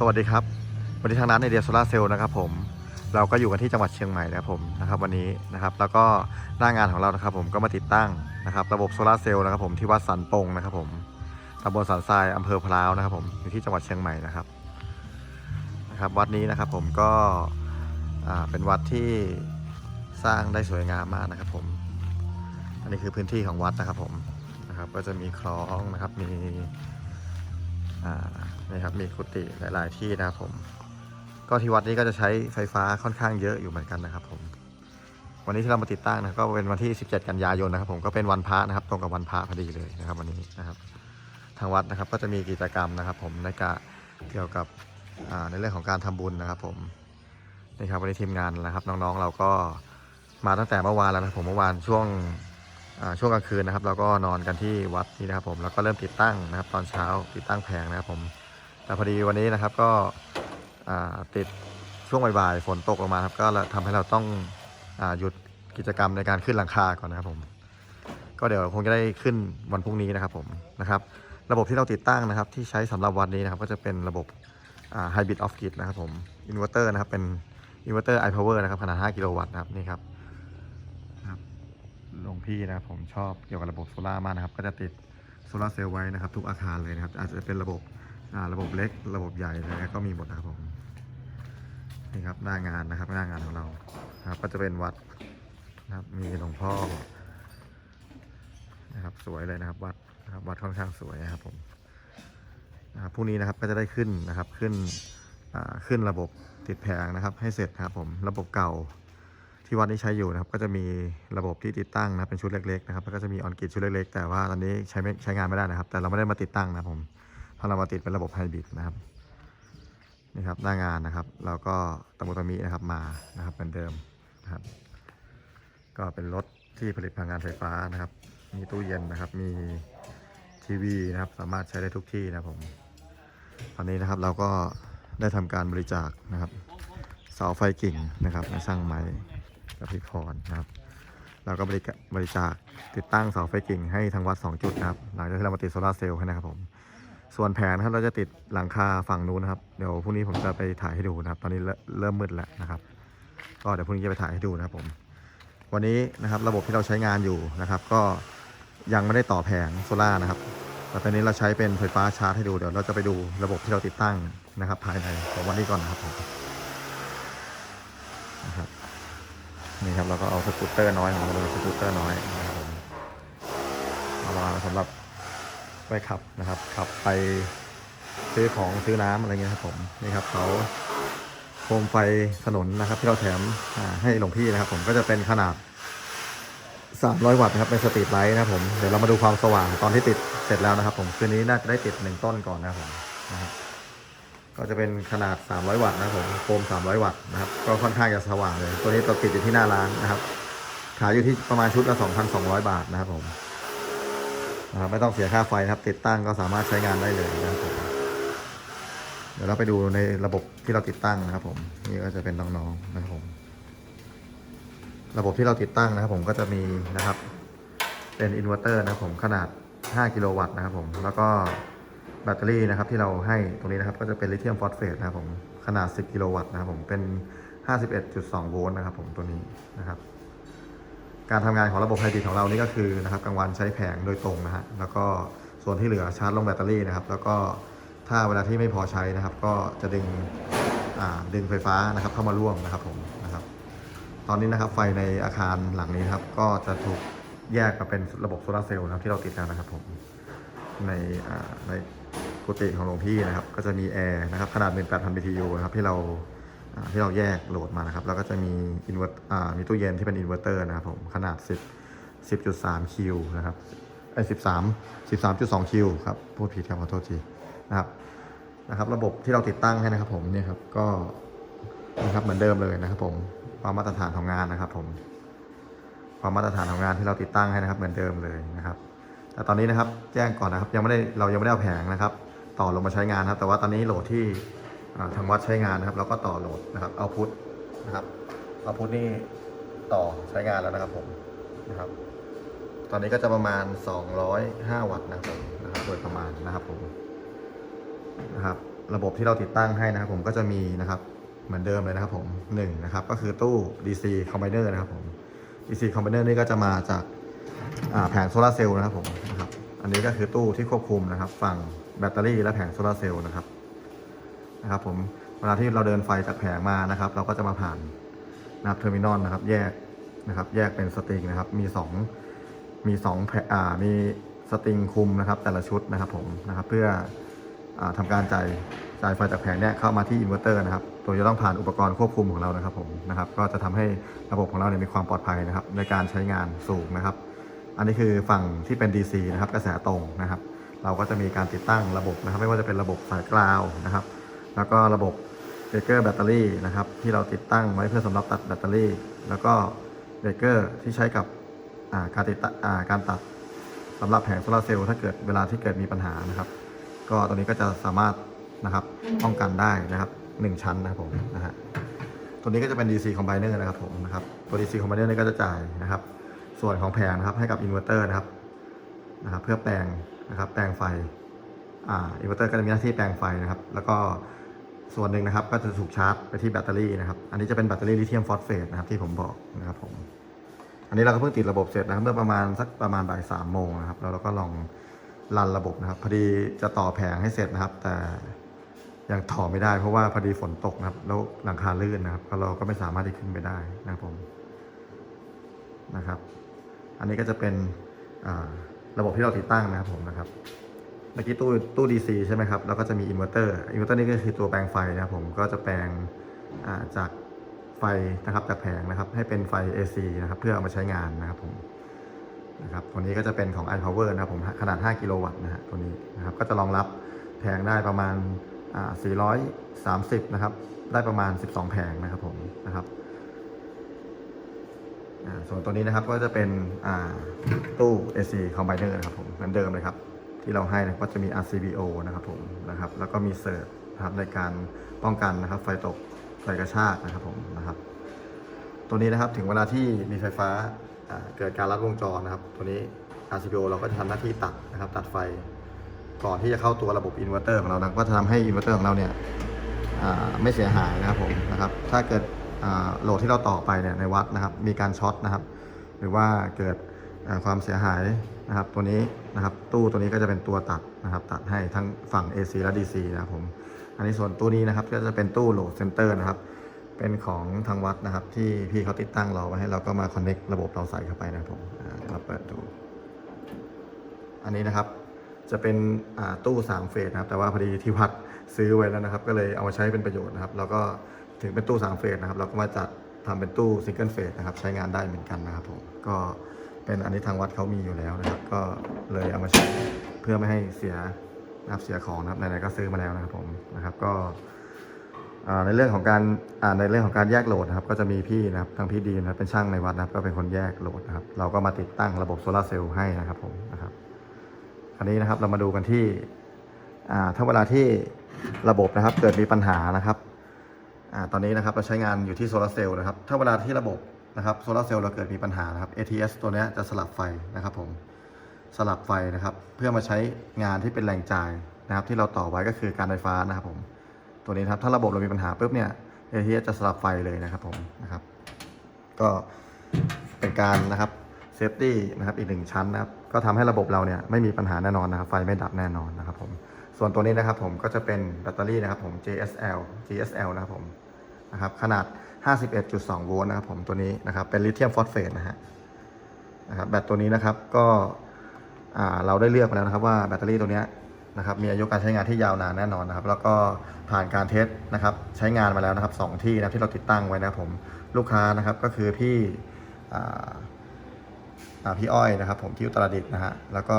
สวัสดีครับ วันนี้ทางร้านในเดียโซลาเซลล์นะครับผมเราก็อยู่กันที่จังหวัดเชียงใหม่นะครับผมนะครับวันนี้นะครับแล้วก็หน้างานของเรานะครับผมก็มาติดตั้งนะครับระบบโซลาเซลล์นะครับผมที่วัดสันปงนะครับผมตำบลสันทรายอำเภอพร้าวนะครับผมอยู่ที่จังหวัดเชียงใหม่นะครับนะครับวัดนี้นะครับผมก็เป็นวัดที่สร้างได้สวยงามมากนะครับผมอันนี้คือพื้นที่ของวัดนะครับผมนะครับก็จะมีคลองนะครับมีอ่า นี่ครับมีกุฏิหลาย ๆ ที่นะครับผม ก็ที่วัดนี้ก็จะใช้ไฟฟ้าค่อนข้างเยอะอยู่เหมือนกันนะครับ ผม วันนี้ที่เรามาติดตั้งนะก็เป็นวันที่ 17 กันยายนนะครับ ผมก็เป็นวันพระนะครับ ตรงกับวันพระพอดีเลยนะครับ วันนี้นะครับ ทางวัดนะครับก็จะมีกิจกรรมนะครับ ผมในการเกี่ยวกับในเรื่องของการทำบุญนะครับ ผมนี่ครับวันนี้ทีมงานนะครับ น้องๆเราก็มาตั้งแต่เมื่อวานแล้วนะผมเมื่อวานช่วงช่วงกลางคืนนะครับ เราก็นอนกันที่วัดนี้นะครับ ผมแล้วก็เริ่มติดตั้งนะครับ ตอนเช้าติดตั้งแผงนะครับผม แต่พอดีวันนี้นะครับก็ติดช่วงบ่ายๆฝนตกลงมาครับก็ทำให้เราต้องอหยุดกิจกรรมในการขึ้นหลังคาก่อนนะครับผม ก็เดี๋ยวคงจะได้ขึ้นวันพรุ่งนี้นะครับผมนะครับ ระบบที่เราติดตั้งนะครับที่ใช้สำหรับวันนี้นะครับ ก็จะเป็นระบบไฮบริดออฟกิดนะครับผมอินเวอร์เตอร์นะครับเป็นอินเวอร์เตอร์ไอพาวเวอร์นะครับขนาด 5 กิโลวัตต์นะครับนี่ครับหลวงพี่นะครับผมชอบเกี่ยวกับระบบโซลาร์มากนะครับ ก็จะติดโซลาร์เซลล์ไว้นะครับ ทุกอาคารเลยนะครับ อาจจะเป็นระบบ ระบบเล็กระบบใหญ่อะไรก็มีหมดนะครับผมนี่ครับหน้างานนะครับหน้างานของเราครับก็จะเป็นวัดนะครับมีหลวงพ่อนะครับสวยเลยนะครับวัดนะครับวัดค่อนข้างสวยนะครับผมนะครับพรุ่งนี้นะครับก็จะได้ขึ้นนะครับขึ้นขึ้นระบบติดแผงนะครับ ให้เสร็จนะครับผมระบบเก่าที่วัดนี้ใช้อยู่นะครับ ก็จะมีระบบที่ติดตั้งนะเป็นชุดเล็กๆนะครับแล้วก็จะมีออนกิดชุดเล็กๆแต่ว่าตอนนี้ใช้ไม่ใช้งานไม่ได้นะครับ แต่เราไม่ได้มาติดตั้งนะครับผม พราเรามาติดเป็นระบบไฮบริดนะครับนี่ครับหน้างานนะครับแล้วก็ตะมุตะมินะครับมานะครับเหมือนเดิมนะครับ ก็เป็นรถที่ผลิตพลังงานไฟฟ้านะครับ มีตู้เย็นนะครับ มีทีวีนะครับ สามารถใช้ได้ทุกที่นะผมตอนนี้นะครับเราก็ได้ทำการบริจาคนะครับ เสาไฟกิ่งนะครับมาช่างไม้กับพี่พรนะครับเราก็บริบริจาคติดตั้งเสาไฟกิ่งให้ทางวัด 2 จุดนะครับ หลังจากที่เรามาติดโซลาเซลล์ให้นะครับผม ส่วนแผนนครับเราจะติดหลังคาฝั่งนู้นนะครับ เดี๋ยวพรุ่งนี้ผมจะไปถ่ายให้ดูนะครับ ตอนนี้เริ่มมืดแล้วนะครับ ก็เดี๋ยวพรุ่งนี้จะไปถ่ายให้ดูนะครับผม วันนี้นะครับระบบที่เราใช้งานอยู่นะครับ ก็ยังไม่ได้ต่อแผงโซล่านะครับ แต่ตอนนี้เราใช้เป็นไฟฟ้าชาร์จให้ดู เดี๋ยวเราจะไปดูระบบที่เราติดตั้งนะครับ ภายในของวันนี้ก่อนนะครับผมนะครับนี่ครับเราก็เอาสกูตเตอร์น้อยของเราสกูตเตอร์น้อยนะครับผมเอามาสำหรับ ไปขับนะครับ ขับไปซื้อของซื้อน้ำอะไรเงี้ยครับผมนี่ครับเขาโคมไฟถนนนะครับที่เราแถมให้หลวงพี่นะครับ ผมก็จะเป็นขนาด 300 วัตต์นะครับเป็นสตรีทไลท์นะครับผมเดี๋ยวเรามาดูความสว่างตอนที่ติดเสร็จแล้วนะครับ ผมคืนนี้น่าจะได้ติดหนึ่งต้นก่อนนะครับผมนะครับก็จะเป็นขนาด 300 วัตต์นะครับผมโฟม300 วัตต์นะครับก็ค่อนข้างจะสว่างเลย ตัวนี้ติดอยู่ที่หน้าร้านนะครับขายอยู่ที่ประมาณชุดละ 2,200 บาทนะครับผม นะครับไม่ต้องเสียค่าไฟนะครับ ติดตั้งก็สามารถใช้งานได้เลยนะครับผมเดี๋ยวเราไปดูในระบบที่เราติดตั้งนะครับ ผมนี่ก็จะเป็นน้องๆนะครับผมระบบที่เราติดตั้งนะครับ ผมก็จะมีนะครับ เป็นอินเวอร์เตอร์นะครับ ผมขนาด 5 กิโลวัตต์นะครับ ผมแล้วก็แบตเตอรี่นะครับ ที่เราให้ตรงนี้นะครับ ก็จะเป็นลิเธียมฟอสเฟตนะครับ ผมขนาด 10 กิโลวัตต์นะครับ ผมเป็น 51.2 โวลต์นะครับ ผมตัวนี้นะครับ การทำงานของระบบไฮบริดของเรานี่ก็คือนะครับกลางวันใช้แผงโดยตรงนะฮะแล้วก็ส่วนที่เหลือชาร์จลงแบตเตอรี่นะครับ แล้วก็ถ้าเวลาที่ไม่พอใช้นะครับ ก็จะดึงดึงไฟฟ้านะครับ เข้ามาร่วมนะครับผมนะครับ ตอนนี้นะครับไฟในอาคารหลังนี้ครับ ก็จะถูกแยกมาเป็นระบบโซลาร์เซลล์นะครับที่เราติดแล้วนะครับผมในในกุฏิของหลวงพี่นะครับ ก็จะมีแอร์นะครับขนาด 18,000 BTU นะครับที่เรา ที่เราแยกโหลดมานะครับ แล้วก็จะมีอินเวอร์อ่ามีตู้เย็นที่เป็นอินเวอร์เตอร์นะครับผม ขนาด 10 10.3คิวนะครับไอ้13 13.2คิวครับพูดผิดครับขอโทษทีนะครับนะครับ ระบบที่เราติดตั้งให้นะครับผมเนี่ยครับก็นะครับเหมือนเดิมเลยนะครับ ผมความมาตรฐานของงานนะครับ ผม ความมาตรฐานของงานที่เราติดตั้งให้นะครับ เหมือนเดิมเลยนะครับแต่ตอนนี้นะครับแจ้งก่อนนะครับ ยังไม่ได้เรายังไม่ได้เอาแผงนะครับ ต่อลงมาใช้งานครับ แต่ว่าตอนนี้โหลดที่ ทางวัดใช้งานนะครับ เราก็ต่อโหลดนะครับเอาพุทนะครับเอาพุทนี่ต่อใช้งานแล้วนะครับผมนะครับ ตอนนี้ก็จะประมาณ 205 วัตต์นะครับผมนะครับโดยประมาณนะครับผมนะครับ ระบบที่เราติดตั้งให้นะครับ ผมก็จะมีนะครับเหมือนเดิมเลยนะครับผมหนึ่งนะครับก็คือตู้ DC Combiner นะครับผม DC Combiner นี่ก็จะมาจากแผงโซลาเซลล์นะครับผมนะครับ อันนี้ก็คือตู้ที่ควบคุมนะครับ ฝั่งแบตเตอรี่และแผงโซลาเซลล์นะครับ นะครับผมเวลาที่เราเดินไฟจากแผงมานะครับ เราก็จะมาผ่านนะครับเทอร์มินอลนะครับ แยกนะครับ แยกเป็นสตริงนะครับ มีสองมีสองแผอ่ามีสตริงคุมนะครับ แต่ละชุดนะครับผมนะครับเพื่ออาทำการจ่ายจ่ายไฟจากแผงเนี้ยเข้ามาที่อินเวอร์เตอร์นะครับ ตัวจะต้องผ่านอุปกรณ์ควบคุมของเรานะครับผมนะครับ ก็จะทำให้ระบบของเราเนี่ยมีความปลอดภัยนะครับ ในการใช้งานสูงนะครับ อันนี้คือฝั่งที่เป็น DC นะครับ กระแสตรงนะครับ เราก็จะมีการติดตั้งระบบนะครับ ไม่ว่าจะเป็นระบบสายกราวนะครับ แล้วก็ระบบเบรกเกอร์แบตเตอรี่นะครับที่เราติดตั้งไว้เพื่อสำหรับตัดแบตเตอรี่ แล้วก็เบรกเกอร์ที่ใช้กับการติดการตัดสำหรับแผงโซลาเซลล์ถ้าเกิดเวลาที่เกิดมีปัญหานะครับ ก็ตัวนี้ก็จะสามารถนะครับป้องกันได้นะครับหนึ่งชั้นนะครับผมนะฮะตัวนี้ก็จะเป็น DC combiner นะครับผมนะครับตัว DC combiner นี่ก็จะจ่ายนะครับ ส่วนของแผงนะครับให้กับอินเวอร์เตอร์นะครับนะครับ เพื่อแปลงนะครับแปลงไฟอ่าอินเวอร์เตอร์ก็จะมีหน้าที่แปลงไฟนะครับ แล้วก็ ส่วนหนึ่งนะครับก็จะถูกชาร์จไปที่แบตเตอรี่นะครับ อันนี้จะเป็นแบตเตอรี่ลิเธียมฟอสเฟตนะครับที่ผมบอกนะครับผมอันนี้เราก็เพิ่งติดระบบเสร็จนะครับเมื่อประมาณสักประมาณบ่ายสามโมงนะครับแล้วเราก็ลองรันระบบนะครับ พอดีจะต่อแผงให้เสร็จนะครับ แต่ยังต่อไม่ได้ เพราะว่าพอดีฝนตกนะครับ แล้วหลังคาลื่นนะครับเราก็ไม่สามารถที่ขึ้นไปได้นะครับผมนะครับ อันนี้ก็จะเป็นระบบที่เราติดตั้งนะครับผมนะครับ มื่อกี้ตู้ตู้ DC ใช่ไหมครับ แล้วก็จะมีอินเวอร์เตอร์ อินเวอร์เตอร์นี่ก็คือตัวแปลงไฟนะครับผม ก็จะแปลงาจากไฟนะครับจากแผงนะครับ ให้เป็นไฟ AC นะครับ เพื่อเอามาใช้งานนะครับผม นะครับ ตัวนี้ก็จะเป็นของ iPower นะครับผม ขนาด 5 กิโลวัตต์นะฮะ ตัวนี้นะครับ ก็จะรองรับแผงได้ประมาณอ่า430 นะครับ ได้ประมาณ 12 แผงนะครับผม นะครับส่วนตัวนี้นะครับก็จะเป็นอ่าตู้ AC combiner นะครับผมเหมือนเดิมเลยครับ ที่เราให้นะก็จะมี RCBO นะครับผมนะครับ แล้วก็มีเสิร์ฟนะครับในการป้องกันนะครับ ไฟตกไฟกระชากนะครับผมนะครับ ตัวนี้นะครับถึงเวลาที่มีไฟฟ้าเกิดการลัดวงจรนะครับ ตัวนี้ RCBO เราก็จะทำหน้าที่ตัดนะครับ ตัดไฟก่อนที่จะเข้าตัวระบบอินเวอร์เตอร์ของเรานะก็จะทำให้อินเวอร์เตอร์ของเราเนี่ยไม่เสียหายนะครับผมนะครับ ถ้าเกิดโหลดที่เราต่อไปเนี่ยในวัดนะครับ มีการช็อตนะครับ หรือว่าเกิด ความเสียหายนะครับตัวนี้นะครับตู้ตัวนี้ก็จะเป็นตัวตัดนะครับตัดให้ทั้งฝั่ง AC และ DC นะครับผมอันนี้ส่วนตู้นี้นะครับก็จะเป็นตู้โหลดเซนเตอร์นะครับเป็นของทางวัดนะครับ ที่พี่เขาติดตั้งเราไว้ให้เราก็มาคอนเน็กระบบเราใส่เข้าไปนะครับผมอ่าเราเปิดดู อันนี้นะครับจะเป็นตู้3เฟสนะครับแต่ว่าพอดีที่วัดซื้อไว้แล้วนะครับ ก็เลยเอามาใช้เป็นประโยชน์นะครับ แล้วก็ถึงเป็นตู้3เฟสนะครับ เราก็มาจัดทำเป็นตู้ซิงเกิลเฟสนะครับ ใช้งานได้เหมือนกันนะครับผมก็ เป็นอันนี้ทางวัดเขามีอยู่แล้วนะครับ ก็เลยเอามาใช้เพื่อไม่ให้เสียนะครับเสียของนะครับไหนๆก็ซื้อมาแล้วนะครับผมนะครับก็ในเรื่องของการในเรื่องของการแยกโหลดนะครับ ก็จะมีพี่นะครับทางพี่ดีนะครับเป็นช่างในวัดนะครับ ก็เป็นคนแยกโหลดนะครับ เราก็มาติดตั้งระบบโซลาเซลล์ให้นะครับผมนะครับคราวนี้นะครับเรามาดูกันที่อ่าถ้าเวลาที่ระบบนะครับเกิดมีปัญหานะครับอ่าตอนนี้นะครับเราใช้งานอยู่ที่โซลาเซลล์นะครับ ถ้าเวลาที่ระบบ นะครับโซลาร์เซลล์เราเกิดมีปัญหานะครับ ATS ตัวนี้จะสลับไฟนะครับผมสลับไฟนะครับ เพื่อมาใช้งานที่เป็นแรงจ่ายนะครับ ที่เราต่อไว้ก็คือการไฟฟ้านะครับผมตัวนี้ครับถ้าระบบเรามีปัญหาปุ๊บเนี่ยเอทีจะสลับไฟเลยนะครับผมนะครับ ก็เป็นการนะครับเซฟตี้นะครับอีกหนึ่งชั้นนะครับ ก็ทำให้ระบบเราเนี่ยไม่มีปัญหาแน่นอนนะครับ ไฟไม่ดับแน่นอนนะครับผมส่วนตัวนี้นะครับผมก็จะเป็นแบตเตอรี่นะครับผม JSL GSL นะครับผมนะครับขนาด 51.2 โวลต์นะครับผมตัวนี้นะครับเป็นลิเธียมฟอสเฟตนะฮะนะครับแบตตัวนี้นะครับก็เราได้เลือกมาแล้วนะครับว่าแบตเตอรี่ตัวเนี้ยนะครับมีอายุการใช้งานที่ยาวนานแน่นอนนะครับ แล้วก็ผ่านการเทสนะครับใช้งานมาแล้วนะครับสองที่นะที่เราติดตั้งไว้นะครับผมลูกค้านะครับก็คือพี่พี่อ้อยนะครับผมที่อุตรดิตถ์นะฮะแล้วก็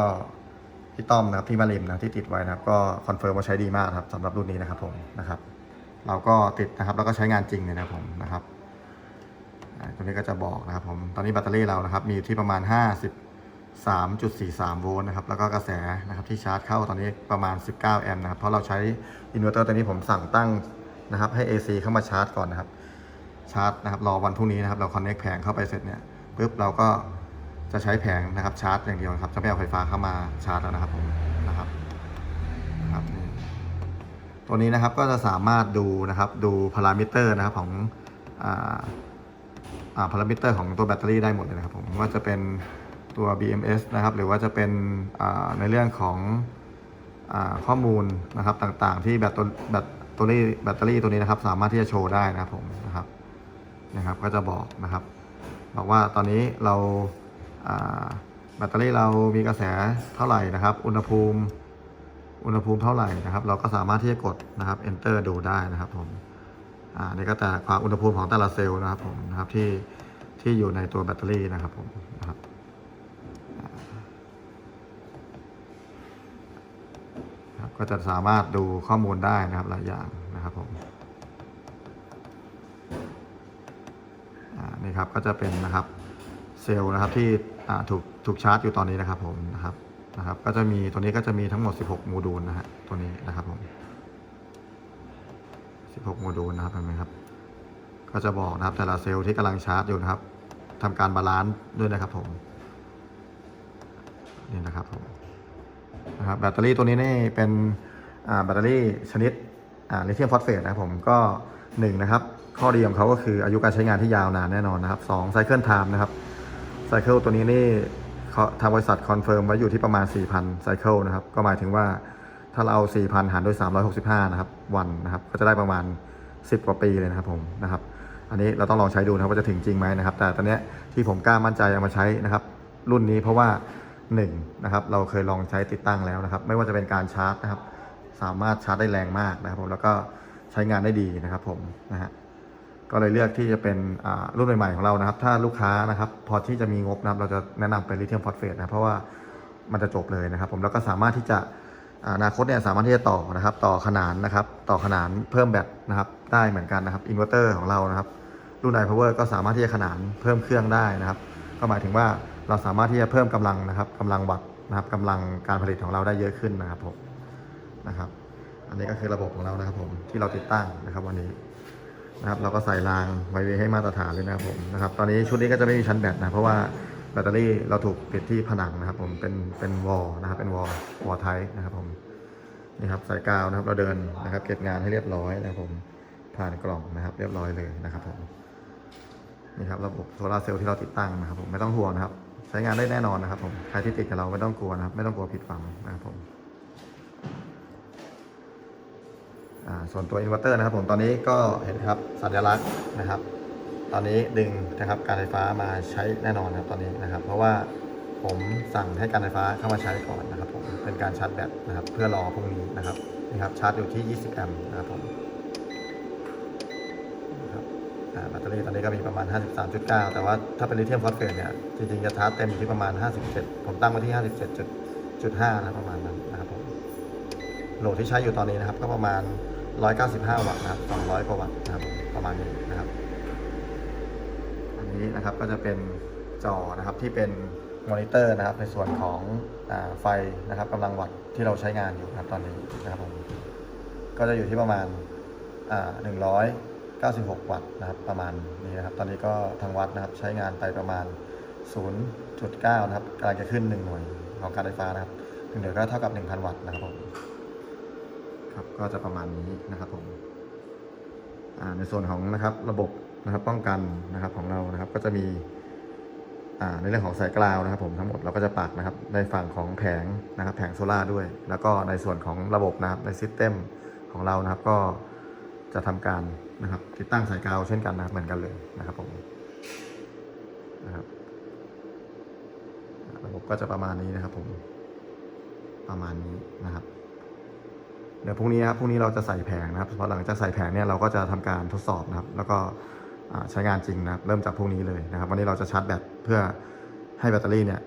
พี่ต้อมนะครับที่มาริมนะที่ติดไว้นะครับ ก็คอนเฟิร์มว่าใช้ดีมากครับสำหรับรุ่นนี้นะครับผมนะครับ เราก็ติดนะครับ แล้วก็ใช้งานจริงเลยนะผมนะครับตัวนี้ก็จะบอกนะครับผม ตอนนี้แบตเตอรี่เรานะครับ มีอยู่ที่ประมาณ 53.43 โวลต์นะครับ แล้วก็กระแสนะครับที่ชาร์จเข้าตอนนี้ประมาณ 19 แอมป์นะครับ เพราะเราใช้อินเวอร์เตอร์ตัวนี้ผมสั่งตั้งนะครับ ให้ AC เข้ามาชาร์จก่อนนะครับ ชาร์จนะครับ รอวันพรุ่งนี้นะครับ เราคอนเน็กแผงเข้าไปเสร็จเนี่ยปุ๊บเราก็จะใช้แผงนะครับชาร์จอย่างเดียวครับ จะไม่เอาไฟฟ้าเข้ามาชาร์จแล้วนะครับผมนะครับ ตัวนี้นะครับก็จะสามารถดูนะครับดูพารามิเตอร์นะครับของอาพารามิเตอร์ของตัวแบตเตอรี่ได้หมดเลยนะครับผมว่าจะเป็นตัว BMS นะครับหรือว่าจะเป็นในเรื่องของอข้อมูลนะครับต่างๆ ที่แบตตัวแบตตัวนี้แบตเตอรี่ตัวนี้นะครับสามารถที่จะโชว์ได้นะครับผมนะครับนะครับก็จะบอกนะครับ บอกว่าตอนนี้เราแบตเตอรี่เรามีกระแสเท่าไหร่นะครับ อุณหภูมิ อุณหภูมิเท่าไหร่นะครับ เราก็สามารถที่จะกดนะครับ enter ดูได้นะครับผมอ่านี่ก็แต่ความอุณหภูมิของแต่ละเซลล์นะครับผมนะครับที่ที่อยู่ในตัวแบตเตอรี่นะครับผมนะครับก็จะสามารถดูข้อมูลได้นะครับหลายอย่างนะครับผมอ่านี่ครับก็จะเป็นนะครับเซลล์นะครับที่อ่าถูกถูกชาร์จอยู่ตอนนี้นะครับผม นะครับ ก็จะมีตัวนี้ก็จะมีทั้งหมด 16 โมดูลนะฮะตัวนี้นะครับผม16 โมดูลนะครับเห็นไหมครับ ก็จะบอกนะครับแต่ละเซลล์ที่กำลังชาร์จอยู่นะครับทำการบาลานซ์ด้วยนะครับผมนี่นะครับผมนะครับแบตเตอรี่ตัวนี้นี่เป็นแบตเตอรี่ชนิดลิเธียมฟอสเฟตนะครับผมก็หนึ่งนะครับข้อดีของเขาก็คืออายุการใช้งานที่ยาวนานแน่นอนนะครับสองไซเคิลไทม์นะครับไซเคิลตัวนี้นี่ เขาทางบริษัทคอนเฟิร์มไว้อยู่ที่ประมาณ 4,000ไซเคิลนะครับ ก็หมายถึงว่าถ้าเราเอา 4,000 หารด้วย365 นะครับ วันนะครับ ก็จะได้ประมาณ 10 กว่าปีเลยนะครับผมนะครับ อันนี้เราต้องลองใช้ดูนะครับว่าจะถึงจริงไหมนะครับ แต่ตอนนี้ที่ผมกล้ามั่นใจเอามาใช้นะครับ รุ่นนี้เพราะว่า1นะครับเราเคยลองใช้ติดตั้งแล้วนะครับ ไม่ว่าจะเป็นการชาร์จนะครับ สามารถชาร์จได้แรงมากนะครับผมแล้วก็ใช้งานได้ดีนะครับผมนะฮะ ก็เลยเลือกที่จะเป็นรุ่นใหม่ๆของเรานะครับ ถ้าลูกค้านะครับ พอที่จะมีงบนะครับ เราจะแนะนำเป็นลิเธียมฟอสเฟตนะเพราะว่ามันจะจบเลยนะครับผมแล้วก็สามารถที่จะอนาคตเนี่ยสามารถที่จะต่อนะครับ ต่อขนานนะครับ ต่อขนานเพิ่มแบตนะครับ ได้เหมือนกันนะครับอินเวอร์เตอร์ของเรานะครับรุ่นไอพาวเวอร์ก็สามารถที่จะขนานเพิ่มเครื่องได้นะครับ ก็หมายถึงว่าเราสามารถที่จะเพิ่มกำลังนะครับกำลังวัตต์นะครับกำลังการผลิตของเราได้เยอะขึ้นนะครับผมนะครับ อันนี้ก็คือระบบของเรานะครับผมที่เราติดตั้งนะครับวันนี้ นะครับเราก็ใส่รางไวเวให้มาตรฐานเลยนะครับผมนะครับตอนนี้ชุดนี้ก็จะไม่มีชั้นแบตนะเพราะว่าแบตเตอรี่เราถูกปิดที่ผนังนะครับผมเป็นเป็นวอลนะครับเป็นวอลวอลไทป์นะครับผมนี่ครับสายกาวนะครับเราเดินนะครับเก็บงานให้เรียบร้อยนะครับผมผ่านกล่องนะครับ เรียบร้อยเลยนะครับผมนี่ครับระบบโซลาเซลล์ที่เราติดตั้งนะครับผมไม่ต้องห่วงนะครับ ใช้งานได้แน่นอนนะครับผมใครที่ติดกับเราไม่ต้องกลัวนะครับ ไม่ต้องกลัวผิดหวังนะครับผม อ่า ส่วนตัวอินเวอร์เตอร์นะครับผมตอนนี้ก็เห็นครับสัญลักษณ์นะครับ ตอนนี้ดึงนะครับการไฟฟ้ามาใช้แน่นอนครับตอนนี้นะครับ เพราะว่าผมสั่งให้การไฟฟ้าเข้ามาใช้ก่อนนะครับผมเป็นการชาร์จแบตนะครับ เพื่อรอพรุ่งนี้นะครับนี่ครับชาร์จอยู่ที่ 20 แอมป์นะครับผมแบตเตอรี่ตอนนี้ก็มีประมาณ 53.9 แต่ว่าถ้าเป็นลิเธียมฟอสเฟตเนี่ยจริงๆจะชาร์จเต็มอยู่ที่ประมาณ 57 ผมตั้งไว้ที่ 57.5นะประมาณนั้นนะครับผมโหลดที่ใช้อยู่ตอนนี้นะครับ ก็ประมาณ 195 วัตต์นะครับ 200 กว่าวัตต์นะครับ ประมาณนี้นะครับ อันนี้นะครับก็จะเป็นจอนะครับที่เป็นมอนิเตอร์นะครับ ในส่วนของอไฟนะครับกำลังวัตต์ที่เราใช้งานอยู่นะครับตอนนี้นะครับผมก็จะอยู่ที่ประมาณอ่า196 วัตต์นะครับ ประมาณนี้นะครับ ตอนนี้ก็ทางวัดนะครับใช้งานไปประมาณ 0.9 นะครับกำลังจะขึ้น 1 หน่วยของการไฟฟ้านะครับหนึ่งหน่วยก็เท่ากับ 1,000 วัตต์นะครับผม ครับ ก็จะประมาณนี้นะครับผมในส่วนของนะครับระบบนะครับป้องกันนะครับของเรานะครับ ก็จะมีในเรื่องของสายกราวนะครับ ผมทั้งหมดเราก็จะปักนะครับ ในฝั่งของแผงนะครับ แผงโซล่าด้วย แล้วก็ในส่วนของระบบนะครับในซิสเต็มของเรานะครับ ก็จะทำการนะครับ ติดตั้งสายกราวเช่นกันนะครับเหมือนกันเลยนะครับผมนะครับระบบก็จะประมาณนี้นะครับผมประมาณนี้นะครับ เดี๋ยวพรุ่งนี้ครับพรุ่งนี้เราจะใส่แผงนะครับเพราะหลังจากใส่แผงเนี่ยเราก็จะทำการทดสอบนะครับ แล้วก็ใช้งานจริงนะครับ เริ่มจากพรุ่งนี้เลยนะครับ วันนี้เราจะชาร์จแบตเพื่อให้แบตเตอรี่เนี่ย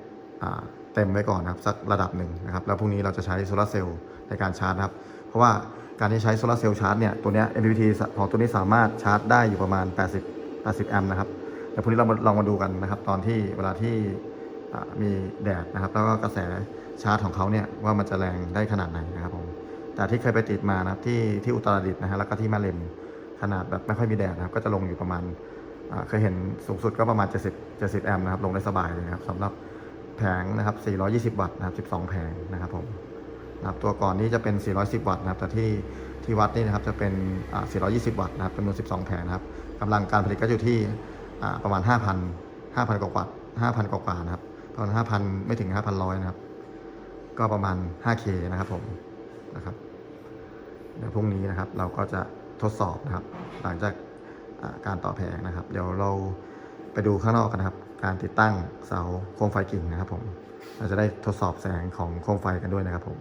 เต็มไว้ก่อนนะครับสักระดับหนึ่งนะครับ แล้วพรุ่งนี้เราจะใช้โซลาร์เซลล์ในการชาร์จนะครับ เพราะว่าการที่ใช้โซลาร์เซลล์ชาร์จเนี่ยตัวเนี้ย MPPT ของตัวนี้สามารถชาร์จได้อยู่ประมาณ 80 80แอมป์นะครับเดี๋ยวพรุ่งนี้เราลองมาดูกันนะครับ ตอนที่เวลาที่มีแดดนะครับ แล้วก็กระแสชาร์จของเขาเนี่ยว่ามันจะแรงได้ขนาดไหนนะครับ ผมแต่ที่เคยไปติดมานะครับที่ที่อุตรดิตถ์นะฮะแล้วก็ที่แม่ริมขนาดแบบไม่ค่อยมีแดดนะครับ ก็จะลงอยู่ประมาณเคยเห็นสูงสุดก็ประมาณ 70 70 แอมป์นะครับ ลงได้สบายเลยนะครับสำหรับแผงนะครับ 420 วัตต์นะครับ12 แผงนะครับผมนะครับตัวก่อนนี้จะเป็น 410 วัตต์นะครับ แต่ที่ที่วัดนี่นะครับจะเป็นอ่า420 วัตต์นะครับจำนวน 12 แผงนะครับกำลังการผลิตก็อยู่ที่ประมาณ 5,000 5,000 กว่าวัตต์5,000 กว่าๆนะครับประมาณ5,000 ไม่ถึง 5,100 นะครับ ก็ประมาณ 5K นะครับผมนะครับ เดี๋ยวพรุ่งนี้นะครับ เราก็จะทดสอบนะครับ หลังจากอ่าการต่อแผงนะครับ เดี๋ยวเราไปดูข้างนอกกันนะครับ การติดตั้งเสาโคมไฟกิ่งนะครับผม เราจะได้ทดสอบแสงของโคมไฟกันด้วยนะครับผม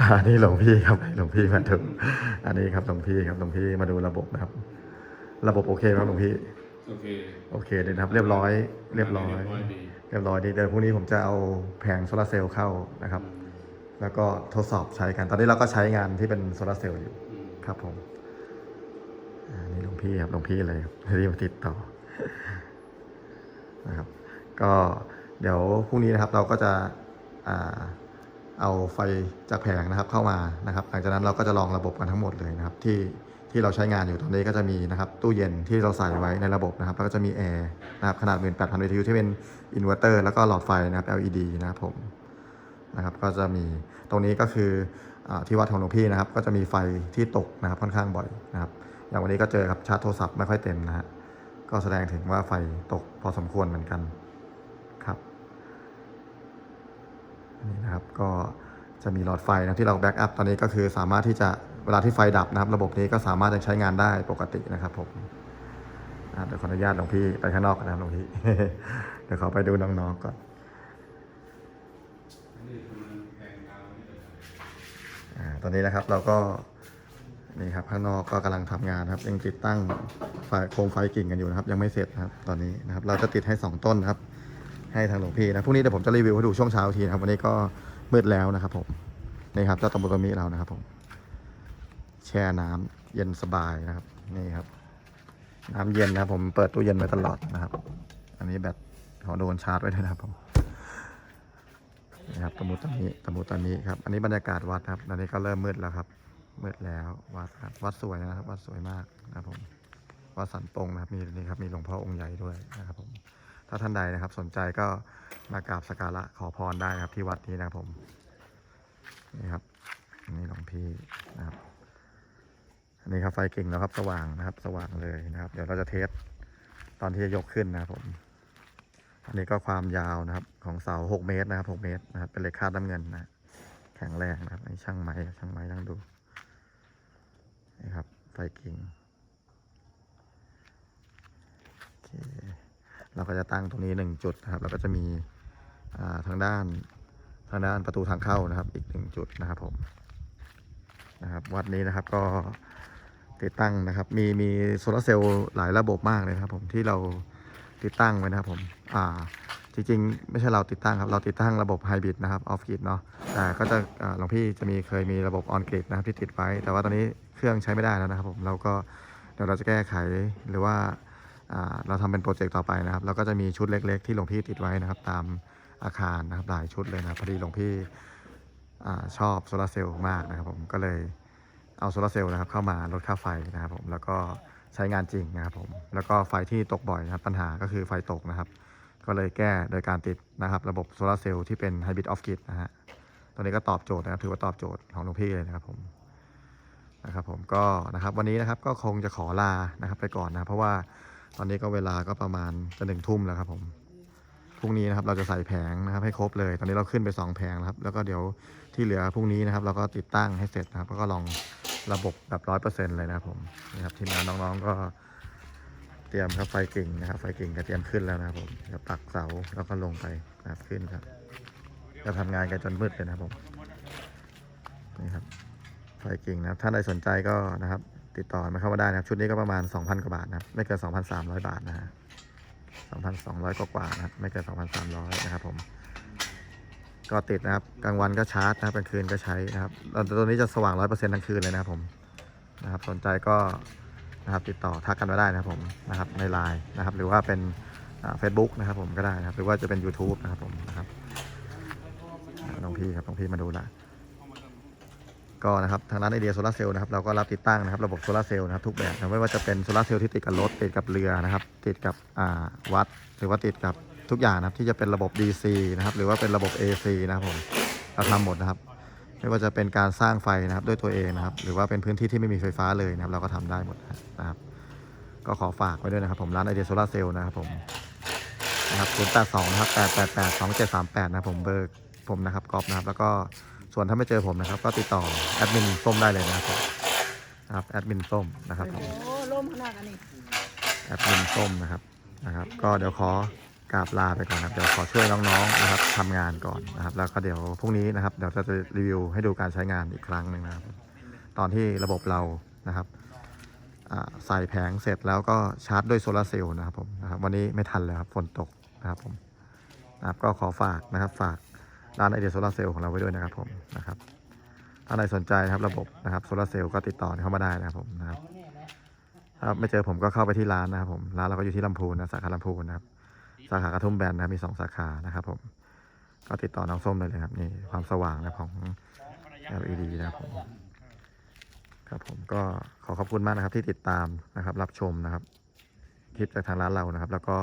อันนี้หลวงพี่ครับหลวงพี่มาถึงอันนี้ครับหลวงพี่ครับหลวงพี่มาดูระบบนะครับ ระบบโอเคไหมครับหลวงพี่โอเคโอเคเลยนะครับ เรียบร้อย เรียบร้อย เรียบร้อยดีเรียบร้อยดีเดี๋ยวพรุ่งนี้ผมจะเอาแผงโซลาร์เซลล์เข้านะครับ แล้วก็ทดสอบใช้กัน ตอนนี้เราก็ใช้งานที่เป็นโซลาเซลล์อยู่ครับผมอ่านี่หลวงพี่ครับหลวงพี่เลยครับที่มาติดต่อนะครับ ก็เดี๋ยวพรุ่งนี้นะครับเราก็จะอ่าเอาไฟจากแผงนะครับเข้ามานะครับ หลังจากนั้นเราก็จะลองระบบกันทั้งหมดเลยนะครับ ที่ที่เราใช้งานอยู่ตอนนี้ก็จะมีนะครับตู้เย็นที่เราใส่ไว้ในระบบนะครับ แล้วก็จะมีแอร์นะครับขนาด 18,000 BTU ที่เป็นอินเวอร์เตอร์แล้วก็หลอดไฟนะครับ LED นะครับผม นะครับก็จะมีตรงนี้ก็คืออที่วัดของหลวงพี่นะครับ ก็จะมีไฟที่ตกนะครับค่อนข้างบ่อยนะครับอย่างวันนี้ก็เจอครับชาร์จโทรศัพท์ไม่ค่อยเต็มนะฮะก็แสดงถึงว่าไฟตกพอสมควรเหมือนกันครับนนี่นะครับก็จะมีหลอดไฟนะที่เราแบ็กอัพตอนนี้ก็คือสามารถที่จะเวลาที่ไฟดับนะครับ ระบบนี้ก็สามารถจะใช้งานได้ปกตินะครับผมเดี๋ยวขออนุญาตหลวงพี่ไปข้างนอกนะครับหลวงพี่เดี๋ยวขอไปดูน้องๆก่อนคือมันแพงดาวนี่เลย อ่า ตอนนี้นะครับเราก็นี่ครับข้างนอกก็กำลังทำงานครับ ยังติดตั้งไฟโคมไฟกิ่งกันอยู่นะครับ ยังไม่เสร็จนะครับ ตอนนี้นะครับ เราจะติดให้ 2 ต้นครับ ให้ทางหลวงพี่นะพรุ่งนี้เดี๋ยวผมจะรีวิวให้ดูช่วงเช้าทีนะครับ วันนี้ก็มืดแล้วนะครับ ผมนี่ครับเจ้าตะมุตะมิเรานะครับ ผม แช่น้ำเย็นสบายนะครับ นี่ครับ น้ำเย็นนะครับผมเปิดตู้เย็นไว้ตลอดนะครับ อันนี้แบตเขาโดนชาร์จไว้ด้วยนะครับผม นะครับตะมุตะมิตะมุตะมิครับ อันนี้บรรยากาศวัดครับตอนนี้ก็เริ่มมืดแล้วครับ มืดแล้ววัดครับวัดสวยนะครับ วัดสวยมากนะครับผมวัดสันปงนะครับมีนี่ครับมีหลวงพ่อองค์ใหญ่ด้วยนะครับผมถ้าท่านใดนะครับ สนใจก็มากราบสักการะขอพรได้นะครับ ที่วัดนี้นะครับผมนี่ครับนี่หลวงพี่นะครับอันนี้ครับไฟเก่งแล้วครับสว่างนะครับ สว่างเลยนะครับ เดี๋ยวเราจะเทสตอนที่จะยกขึ้นนะครับผม อันนี้ก็ความยาวนะครับ ของเสา 6 เมตรนะครับ 6 เมตรนะครับ เป็นเหล็กคาดน้ำเงินนะ แข็งแรงนะครับไอ้ช่างไม้ช่างไม้นั่งดูนี่ครับไฟกิ่งโอเคเราก็จะตั้งตรงนี้หนึ่งจุดนะครับ แล้วก็จะมีอ่าทางด้านทางด้านประตูทางเข้านะครับ อีกหนึ่งจุดนะครับผมนะครับวัดนี้นะครับก็ติดตั้งนะครับ มีมีโซลาร์เซลล์หลายระบบมากเลยครับผมที่เรา ติดตั้งไว้นะครับผมอ่าจริงๆ ไม่ใช่เราติดตั้งครับ เราติดตั้งระบบไฮบริดนะครับออฟกริดเนาะแต่ก็จะหลวงพี่จะมีเคยมีระบบออนกริดนะครับที่ติดไว้ แต่ว่าตอนนี้เครื่องใช้ไม่ได้แล้วนะครับผมเราก็เดี๋ยวเราจะแก้ไขหรือว่าเราทำเป็นโปรเจกต์ต่อไปนะครับ เราก็จะมีชุดเล็ก ๆ ที่หลวงพี่ติดไว้นะครับ ตามอาคารนะครับหลายชุดเลยนะพอดีหลวงพี่อชอบโซลาร์เซลล์มากนะครับผมก็เลยเอาโซลาร์เซลล์นะครับเข้ามาลดค่าไฟนะครับผมแล้วก็ ใช้งานจริงนะครับผม แล้วก็ไฟที่ตกบ่อยนะครับ ปัญหาก็คือไฟตกนะครับ ก็เลยแก้โดยการติดนะครับ ระบบโซลาร์เซลล์ที่เป็นไฮบริดออฟกิดนะฮะ ตัวนี้ก็ตอบโจทย์นะครับ ถือว่าตอบโจทย์ของหลวงพี่เลยนะครับผม นะครับผมก็นะครับวันนี้นะครับก็คงจะขอลานะครับ ไปก่อนนะเพราะว่าตอนนี้ก็เวลาก็ประมาณจะหนึ่งทุ่มแล้วครับผมพรุ่งนี้นะครับเราจะใส่แผงนะครับให้ครบเลย ตอนนี้เราขึ้นไปสองแผงนะครับ แล้วก็เดี๋ยวที่เหลือพรุ่งนี้นะครับ เราก็ติดตั้งให้เสร็จนะครับแล้วก็ลอง ระบบแบบร้อยเปอร์เซ็นต์เลยนะครับผมนะครับทีมงานน้องๆก็เตรียมครับไฟกิ่งนะครับ ไฟกิ่งก็เตรียมขึ้นแล้วนะครับผมจะปักเสาแล้วก็ลงไปนะครับขึ้นครับจะทำงานกันจนมืดเลยนะครับผมนี่ครับไฟกิ่งนะครับ ถ้าใดสนใจก็นะครับ ติดต่อมาเข้ามาได้นะครับ ชุดนี้ก็ประมาณ 2,000 กว่าบาทนะครับ ไม่เกิน 2,300 บาทนะฮะ2,200 กว่ากว่านะครับ ไม่เกิน 2,300 นะครับผม ก็ติดนะครับ กลางวันก็ชาร์จนะครับกลางคืนก็ใช้นะครับตัวนี้จะสว่าง100%ทั้งคืนเลยนะครับผมนะครับสนใจก็นะครับติดต่อทักกันมาได้นะครับผมนะครับในไลน์นะครับ หรือว่าเป็นเฟซบุ๊กนะครับผมก็ได้นะครับ หรือว่าจะเป็น YouTube นะครับผมนะครับน้องพี่ครับน้องพี่มาดูละก็นะครับทางร้านไอเดียโซลาเซลล์นะครับเราก็รับติดตั้งนะครับระบบโซลาเซลล์นะครับทุกแบบไม่ว่าจะเป็นโซลาเซลล์ที่ติดกับรถติดกับเรือนะครับ ติดกับวัด หรือว่าติดกับ ทุกอย่างนะครับที่จะเป็นระบบ DC นะครับ หรือว่าเป็นระบบ AC นะครับผมเราทำหมดนะครับ ไม่ว่าจะเป็นการสร้างไฟนะครับด้วยตัวเองนะครับ หรือว่าเป็นพื้นที่ที่ไม่มีไฟฟ้าเลยนะครับ เราก็ทำได้หมดนะครับ ก็ขอฝากไว้ด้วยนะครับ ผมร้านไอเดียโซลาเซลล์นะครับผมนะครับ082นะครับ888 2738นะครับผมเบอร์ผมนะครับกอฟนะครับ แล้วก็ส่วนถ้าไม่เจอผมนะครับ ก็ติดต่อแอดมินส้มได้เลยนะครับผมนะครับแอดมินส้มนะครับผมโอ้ล่มขนาดอันนี้แอดมินส้มนะครับนะครับ ก็เดี๋ยวขอ กราบลาไปก่อนครับเดี๋ยวขอช่วยน้องๆนะครับทำงานก่อนนะครับ แล้วก็เดี๋ยวพรุ่งนี้นะครับเดี๋ยวจะรีวิวให้ดูการใช้งานอีกครั้งหนึ่งนะครับ ตอนที่ระบบเรานะครับใส่แผงเสร็จแล้วก็ชาร์จด้วยโซลาร์เซลล์นะครับผมนะครับวันนี้ไม่ทันแล้วครับฝนตกนะครับผมนะครับก็ขอฝากนะครับฝากร้านไอเดียโซลาร์เซลล์ของเราไว้ด้วยนะครับผมนะครับถ้าใครสนใจนะครับระบบนะครับโซลาร์เซลล์ก็ติดต่อเข้ามาได้นะครับผมนะครับถ้าไม่เจอผมก็เข้าไปที่ร้านนะครับผมร้านเราก็อยู่ที่ลำพูนนะสาขาลำพูนนะครับ สาขากระทุ่มแบนนะครับมีสองสาขานะครับผมก็ติดต่อน้องส้มได้เลยครับนี่ความสว่างนะของ LED นะครับผมครับผมก็ขอขอบคุณมากนะครับที่ติดตามนะครับ รับชมนะครับคลิปจากทางร้านเรานะครับ แล้วก็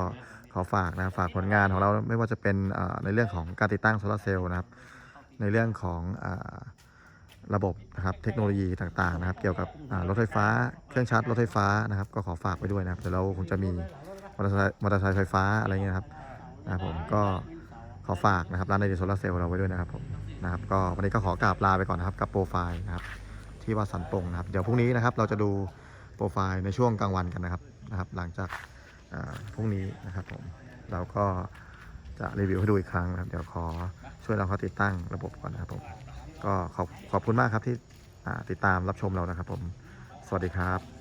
ขอฝากนะครับฝากผลงานของเราไม่ว่าจะเป็นเอ่อในเรื่องของการติดตั้งโซลาร์เซลล์นะครับ ในเรื่องของเอ่อระบบนะครับเทคโนโลยีต่างๆนะครับ เกี่ยวกับอ่ารถไฟฟ้า เครื่องชาร์จรถไฟฟ้านะครับ ก็ขอฝากไว้ด้วยนะครับเดี๋ยวเราคงจะมี มอเตอร์ไซค์มอเตอร์ไซค์ไฟฟ้าอะไรเงี้ยครับนะครับผมก็ขอฝากนะครับร้านไอเดียโซลาร์เซลล์เราไว้ด้วยนะครับผมนะครับก็วันนี้ก็ขอกราบลาไปก่อนนะครับกับโปรไฟล์นะครับที่วัดสันปงนะครับเดี๋ยวพรุ่งนี้นะครับเราจะดูโปรไฟล์ในช่วงกลางวันกันนะครับนะครับหลังจากอ่าพรุ่งนี้นะครับผมเราก็จะรีวิวให้ดูอีกครั้งนะครับเดี๋ยวขอช่วยเราเขาติดตั้งระบบก่อนนะครับผมก็ขอบขอบคุณมากครับที่ติดตามรับชมเรานะครับผม สวัสดีครับ